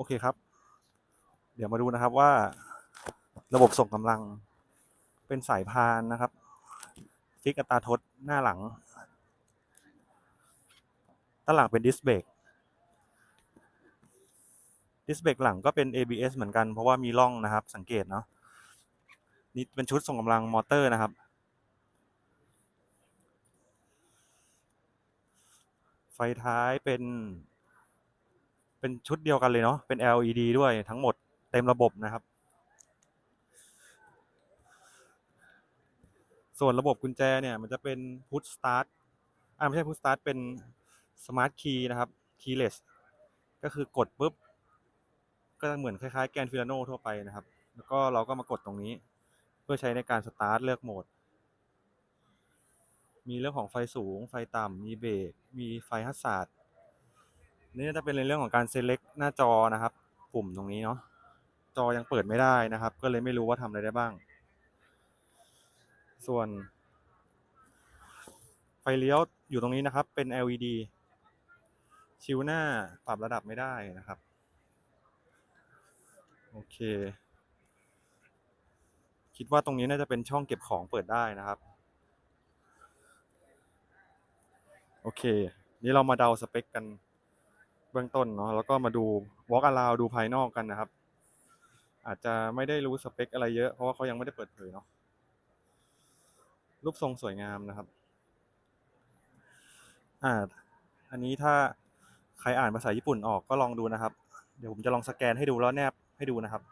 โอเคครับ เดี๋ยวมาดูนะครับว่า ระบบส่งกำลังเป็นสายพานนะครับฟิกอัตราทดหน้าหลังด้านหลังเป็นดิสเบรกดิสเบรกหลังก็เป็น ABS เหมือนกันเพราะว่ามีร่องนะครับ สังเกตเนาะนี่เป็นชุดส่งกำลังมอเตอร์นะครับ ไฟท้ายเป็น เป็นชุดเดียวกันเลยเนาะเป็น LED ด้วยทั้งหมดเต็มระบบนะครับ ส่วนระบบกุญแจเนี่ยมันจะเป็น push start อ่าไม่ใช่ push start เป็น smart key นะครับ keyless ก็คือกดปุ๊บ ก็จะเหมือนคล้ายๆแกนฟิลาโนทั่วไปนะครับ แล้วก็เราก็มากดตรงนี้ เพื่อใช้ในการสตาร์ทเลือกโหมด มีเรื่องของไฟสูงไฟต่ำมีเบรกมีไฟฮัสซาร์ด นี่จะเป็นในเรื่องของการ select หน้าจอนะครับ ปุ่มตรงนี้เนาะจอยังเปิดไม่ได้นะครับ ก็เลยไม่รู้ว่าทำอะไรได้บ้าง ส่วน ไฟเลี้ยวอยู่ตรงนี้นะครับ เป็น LED ชิวหน้าปรับระดับไม่ได้นะครับ โอเค คิดว่าตรงนี้น่าจะเป็นช่องเก็บของเปิดได้นะครับ โอเค นี่เรามาเดาสเปคกัน เบื้องต้นเนาะแล้วก็มาดู walk around ดูภายนอกกันนะครับ อาจจะไม่ได้รู้สเปคอะไรเยอะเพราะว่าเขายังไม่ได้เปิดเผยเนาะรูปทรงสวยงามนะครับ อ่า อันนี้ถ้าใครอ่านภาษาญี่ปุ่นออกก็ลองดูนะครับ เดี๋ยวผมจะลองสแกนให้ดูแล้วแนบให้ดูนะครับ